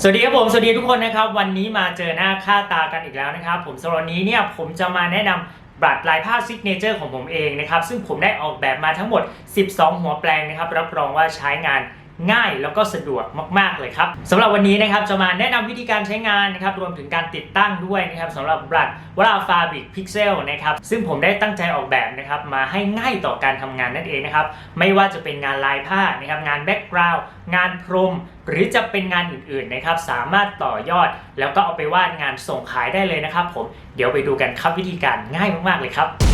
สวัสดีครับผม สวัสดีทุกคนนะครับ วันนี้มาเจอหน้าค่าตากันอีกแล้วนะครับ ผมสำหรับวันนี้เนี่ยผมจะมาแนะนำบัตรลายผ้าซิกเนเจอร์ของผมเองนะครับ ซึ่งผมได้ออกแบบมาทั้งหมด 12 หัวแปลงนะครับ รับรองว่าใช้งาน ง่ายแล้วก็สะดวกมาก ๆ เลยครับสำหรับวันนี้นะครับจะมาแนะนำวิธีการใช้งานนะครับรวมถึงการติดตั้งด้วยนะครับสำหรับบัตรวราฟาบิกพิกเซลนะครับซึ่งผมได้ตั้งใจออกแบบนะครับมาให้ง่ายต่อการทำงานนั่นเองนะครับไม่ว่าจะเป็นงานลายผ้านะครับงานแบ็กกราวด์งานพรม หรือจะเป็นงานอื่นๆนะครับสามารถต่อยอด แล้วก็เอาไปวาดงานส่งขายได้เลยนะครับผมเดี๋ยวไปดูกันครับวิธีการง่ายมากๆเลยครับ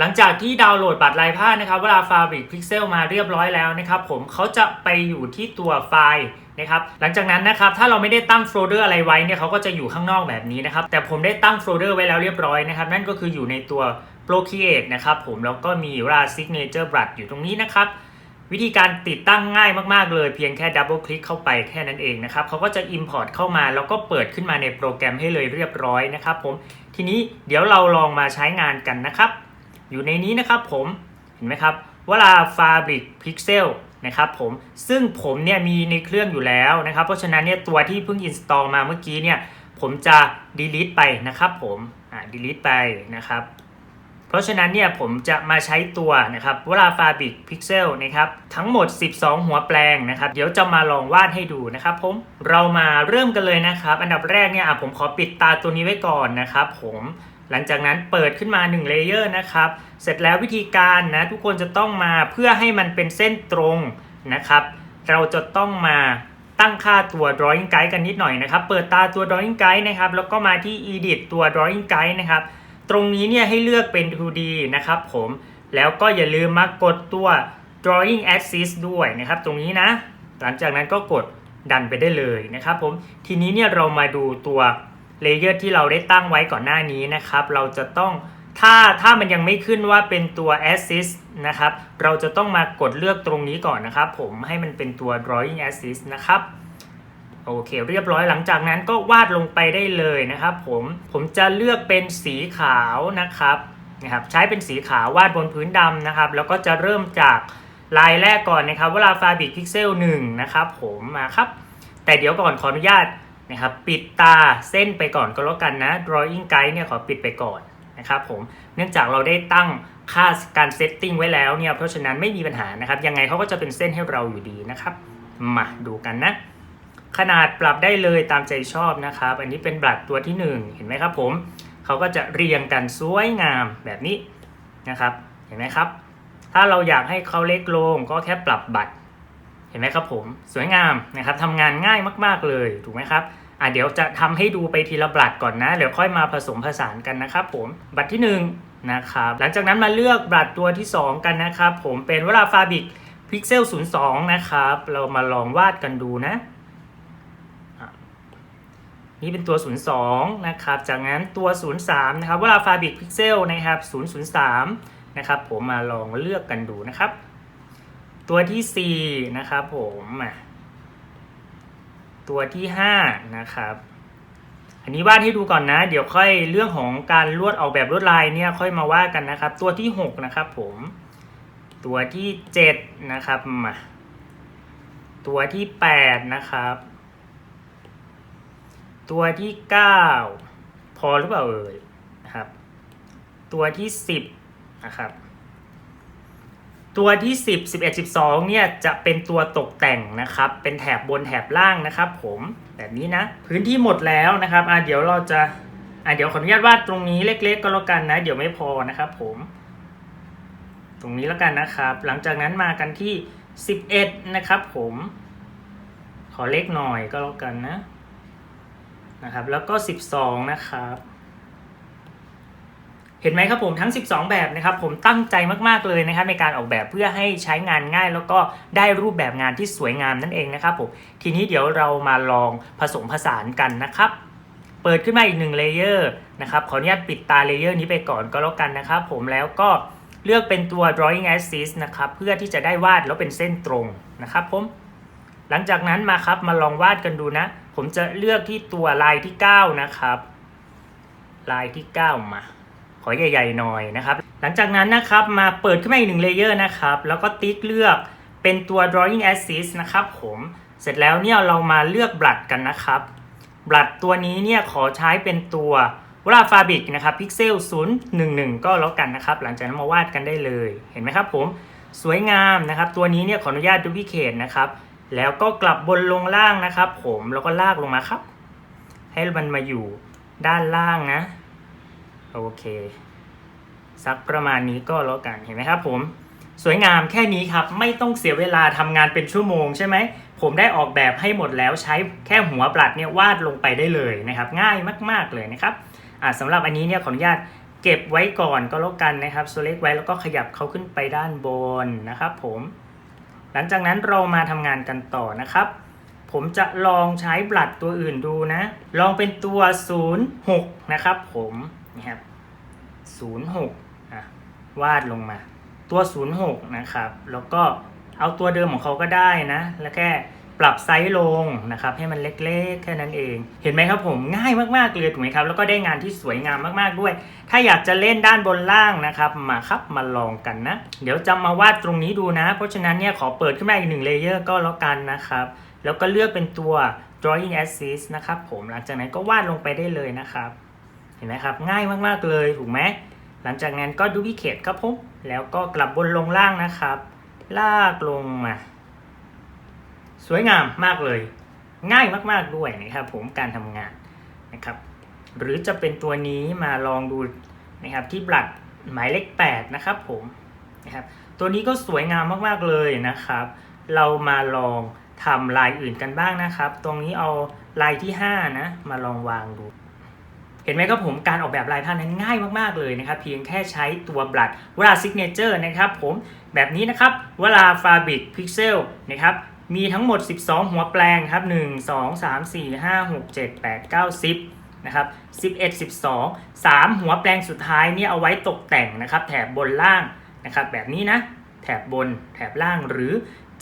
หลังจากที่ดาวน์โหลดบัตรลายผ้านะครับเวลา Fabric Pixel มาเรียบร้อยแล้วนะครับผมเขาจะไปอยู่ที่ตัวไฟล์นะครับหลังจากนั้นนะครับถ้าเราไม่ได้ตั้งโฟลเดอร์อะไรไว้เนี่ยเขาก็จะอยู่ข้างนอกแบบนี้นะครับแต่ผมได้ตั้งโฟลเดอร์ไว้แล้วเรียบร้อยนะครับนั่นก็คืออยู่ในตัว Procreate นะครับผมแล้วก็มีรา Signature Brush อยู่ตรงนี้นะครับวิธีการติดตั้งง่ายมาก ๆ เลยเพียงแค่ดับเบิลคลิกเข้าไปแค่นั้นเองนะครับเขาก็จะ Import เข้ามา แล้วก็เปิดขึ้นมาในโปรแกรมให้เลยเรียบร้อยนะครับผมทีนี้เดี๋ยวเราลองมาใช้งานกันนะครับ อยู่ในนี้นะครับผมเห็นไหมครับเวลา Fabric Pixel นะครับผมซึ่งผมเนี่ยมีในเครื่องอยู่แล้วนะครับ เพราะฉะนั้นเนี่ยตัวที่เพิ่ง install มาเมื่อกี้เนี่ยผมจะ delete ไปนะครับผมอ่า delete ไปนะครับ เพราะฉะนั้นเนี่ยผมจะมาใช้ตัวนะครับเวลา Fabric Pixel นะครับทั้งหมด 12 หัวแปลงนะครับ เดี๋ยวจะมาลองวาดให้ดูนะครับผมเรามาเริ่มกันเลยนะครับ อันดับแรกเนี่ยผมขอปิดตาตัวนี้ไว้ก่อนนะครับผม หลังจากนั้นเปิดขึ้นมา1เลเยอร์นะครับ เสร็จแล้ววิธีการนะทุกคนจะต้องมาเพื่อให้มันเป็นเส้นตรงนะครับ เราจะต้องมาตั้งค่าตัว drawing guide กันนิดหน่อยนะครับ เปิดตาตัว drawing guide นะครับ แล้วก็มาที่ edit ตัว drawing guide นะครับ ตรงนี้เนี่ยให้เลือกเป็น 2D นะครับผม แล้วก็อย่าลืมมากดตัว drawing axis ด้วยนะครับ ตรงนี้นะ หลังจากนั้นก็กดดันไปได้เลยนะครับผม ทีนี้เนี่ยเรามาดูตัว เลเยอร์ที่เราได้ตั้งไว้ก่อนหน้านี้นะครับ เราจะต้องถ้าถ้ามันยังไม่ขึ้นว่าเป็นตัว assist นะครับ เราจะต้องมากดเลือกตรงนี้ก่อนนะครับ ผมให้มันเป็นตัว drawing assist นะครับโอเค เรียบร้อยหลังจากนั้นก็วาดลงไปได้เลยนะครับ ผมผมจะเลือกเป็นสีขาวนะครับนะครับ ใช้เป็นสีขาววาดบนพื้นดำนะครับ แล้วก็จะเริ่มจากลายแรกก่อนนะครับเวลา Fabric Pixel 1นะครับ ผมมาครับ แต่เดี๋ยวก่อนขออนุญาต นะครับปิดตาเส้นไปก่อนก็แล้วกันนะ Drawing Guide เนี่ยขอปิดไปก่อนนะครับผมเนื่องจากเราได้ตั้งค่าการเซตติ้งไว้แล้วเนี่ยเพราะฉะนั้นไม่มีปัญหานะครับยังไงเขาก็จะเป็นเส้นให้เราอยู่ดีนะครับ มาดูกันนะ ขนาดปรับได้เลยตามใจชอบนะครับ อันนี้เป็นบัตรตัวที่ 1 เห็นไหมครับผมเขาก็จะเรียงกันสวยงามแบบนี้นะครับเห็นไหมครับ ถ้าเราอยากให้เขาเล็กลงก็แค่ปรับบัตร เห็นไหมครับผมสวยงามนะครับทำงานง่ายมากๆเลยถูกไหมครับอะเดี๋ยวจะทำให้ดูไปทีละบัตรก่อนนะเดี๋ยวค่อยมาผสมผสานกันนะครับผมบัตรที่ 1 นะครับ หลังจากนั้นมาเลือกบัตรตัวที่ 2 กันนะครับ ผมเป็นเวลาฟาบิกพิกเซล02 นะครับ เรามาลองวาดกันดูนะ นี่เป็นตัว 02 นะครับ จากนั้นตัว 03 นะครับเวลา Fabric Pixel นะครับ 003 นะครับ ผมมาลองเลือกกันดูนะครับ ตัวที่ 4 นะครับผมอะตัวที่ 5 นะครับ อันนี้วาดให้ดูก่อนนะ เดี๋ยวค่อยเรื่องของการลวดออกแบบลวดลายเนี่ยค่อยมาว่ากันนะครับ ตัวที่ 6 นะครับผม ตัวที่ 7 นะครับมาตัวที่ 8 นะครับ ตัวที่ 9 พอหรือเปล่าเอ่ยนะครับ ตัวที่ 10 นะครับ ตัวที่ 10 11 12เนี่ยจะเป็นตัวตกแต่งนะครับ เป็นแถบบนแถบล่างนะครับผมแบบนี้นะ พื้นที่หมดแล้วนะครับอะเดี๋ยวเราจะอะเดี๋ยวขออนุญาตวาดตรงนี้เล็ก ๆ ก็แล้วกันนะ เดี๋ยวไม่พอนะครับผม ตรงนี้แล้วกันนะครับ หลังจากนั้นมากันที่ 11 นะครับผม ขอเล็กหน่อยก็แล้วกันนะนะครับ แล้วก็ 12 นะครับ เห็นไหมครับผมทั้ง 12 แบบนะครับผมตั้งใจมากๆเลยนะครับในการออกแบบเพื่อให้ใช้งานง่าย แล้วก็ได้รูปแบบงานที่สวยงามนั่นเองนะครับผมทีนี้เดี๋ยวเรามาลองผสมผสานกันนะครับ เปิดขึ้นมาอีกหนึ่งเลเยอร์นะครับขออนุญาตปิดตาเลเยอร์นี้ไปก่อนก็แล้วกันนะครับผมแล้วก็เลือกเป็นตัว drawing assist นะครับเพื่อที่จะได้วาดแล้วเป็นเส้นตรงนะครับผมหลังจากนั้นมาครับมาลองวาดกันดูนะ ผมจะเลือกที่ตัวลายที่ 9 นะครับ ลายที่ 9 มา ขอใหญ่ๆหน่อยนะครับ หลังจากนั้นนะครับมาเปิดขึ้นมาอีกหนึ่งเลเยอร์นะครับ แล้วก็ติ๊กเลือกเป็นตัว drawing assist นะครับผมเสร็จแล้วเนี่ยเรามาเลือกบลัดกันนะครับบลัดตัวนี้เนี่ยขอใช้เป็นตัววราฟาบิกนะครับ Pixel 011 ก็แล้วกันนะครับ หลังจากนั้นมาวาดกันได้เลยเห็นไหมครับผมสวยงามนะครับ ตัวนี้เนี่ยขออนุญาตดูพิเคทนะครับแล้วก็กลับบนลงล่างนะครับ ผมแล้วก็ลากลงมาครับ ให้มันมาอยู่ด้านล่างนะ โอเค สักประมาณนี้ก็แล้วกันเห็นไหมครับผม สวยงามแค่นี้ครับ ไม่ต้องเสียเวลาทำงานเป็นชั่วโมงใช่ไหม ผมได้ออกแบบให้หมดแล้วใช้แค่หัวบลัดเนี่ยวาดลงไปได้เลยนะครับ ง่ายมาก ๆเลยนะครับอ่าสำหรับอันนี้เนี่ยขออนุญาตเก็บไว้ก่อนก็แล้วกันนะครับ select ไว้แล้วก็ขยับเขาขึ้นไปด้านบนนะครับ ผม หลังจากนั้นเรามาทำงานกันต่อนะครับ ผมจะลองใช้บลัดตัวอื่นดูนะ ลองเป็นตัว 06 นะครับผมนะครับ 06อะวาดลงมา ตัว 06 นะครับ แล้วก็เอาตัวเดิมของเขาก็ได้นะ แล้วแค่ปรับไซส์ลงนะครับ ให้มันเล็กๆ แค่นั้นเอง เห็นไหมครับผมง่ายมากๆเลยถูกไหมครับ แล้วก็ได้งานที่สวยงามมากๆด้วย ถ้าอยากจะเล่นด้านบนล่างนะครับ มาครับมาลองกันนะ เดี๋ยวจะมาวาดตรงนี้ดูนะ เพราะฉะนั้นเนี่ยขอเปิดขึ้นมาอีกหนึ่งเลเยอร์ก็แล้วกันนะครับ แล้วก็เลือกเป็นตัว drawing assist นะครับผมหลังจากนั้นก็วาดลงไปได้เลยนะครับ เห็นไหมครับ ง่ายมากๆเลยถูกไหมหลังจากนั้นก็ดูวิเคทครับผมแล้วก็กลับบนลงล่างนะครับ ลากลงมา สวยงามมากเลย ง่ายมากๆด้วยนะครับ ผมการทำงานนะครับ หรือจะเป็นตัวนี้มาลองดูนะครับที่บลัดหมายเลข8นะครับผมนะครับ ตัวนี้ก็สวยงามมากๆเลยนะครับ เรามาลองทำลายอื่นกันบ้างนะครับ ตรงนี้เอาลายที่ 5 นะ มาลองวางดู ห็นไหมครับผมการออกแบบลายผ้านั้นง่ายมากๆเลยนะครับเพียงแค่ใช้ตัวบลัดเวลาซิกเนเจอร์นะครับผมแบบนี้นะครับเวลาฟาบิกพิกเซลนะครับมีทั้งหมด 12 หัวแปลงครับ 1 2 3 4 5 6 7 8 9 10นะครับ11 12 3 หัวแปลงสุดท้ายเนี่ยเอาไว้ตกแต่งนะครับแถบบนล่างนะครับแบบนี้นะแถบบนแถบล่างหรือ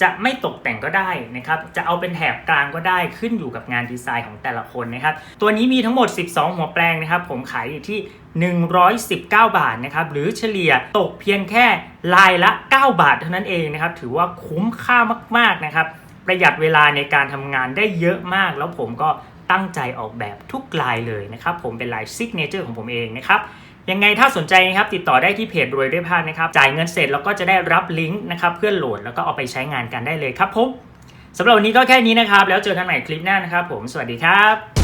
จะไม่ตกแต่งก็ได้นะครับ จะเอาเป็นแถบกลางก็ได้ขึ้นอยู่กับงานดีไซน์ของแต่ละคนนะครับ ตัวนี้มีทั้งหมด 12 หัวแปลงนะครับ ผมขายอยู่ที่ 119 บาทนะครับ หรือเฉลี่ยตกเพียงแค่ลายละ 9 บาทเท่านั้นเองนะครับ ถือว่าคุ้มค่ามาก ๆ นะครับ ประหยัดเวลาในการทำงานได้เยอะมาก แล้วผมก็ตั้งใจออกแบบทุกลายเลยนะครับ ผมเป็นลายซิกเนเจอร์ของผมเองนะครับ ยังไงถ้าสนใจนะครับติดต่อได้ที่เพจรวยด้วยภาพนะครับจ่ายเงินเสร็จแล้วก็จะได้รับลิงก์นะครับเพื่อโหลดแล้วก็เอาไปใช้งานกันได้เลยครับผมสำหรับวันนี้ก็แค่นี้นะครับ แล้วเจอกันใหม่คลิปหน้านะครับผมสวัสดีครับ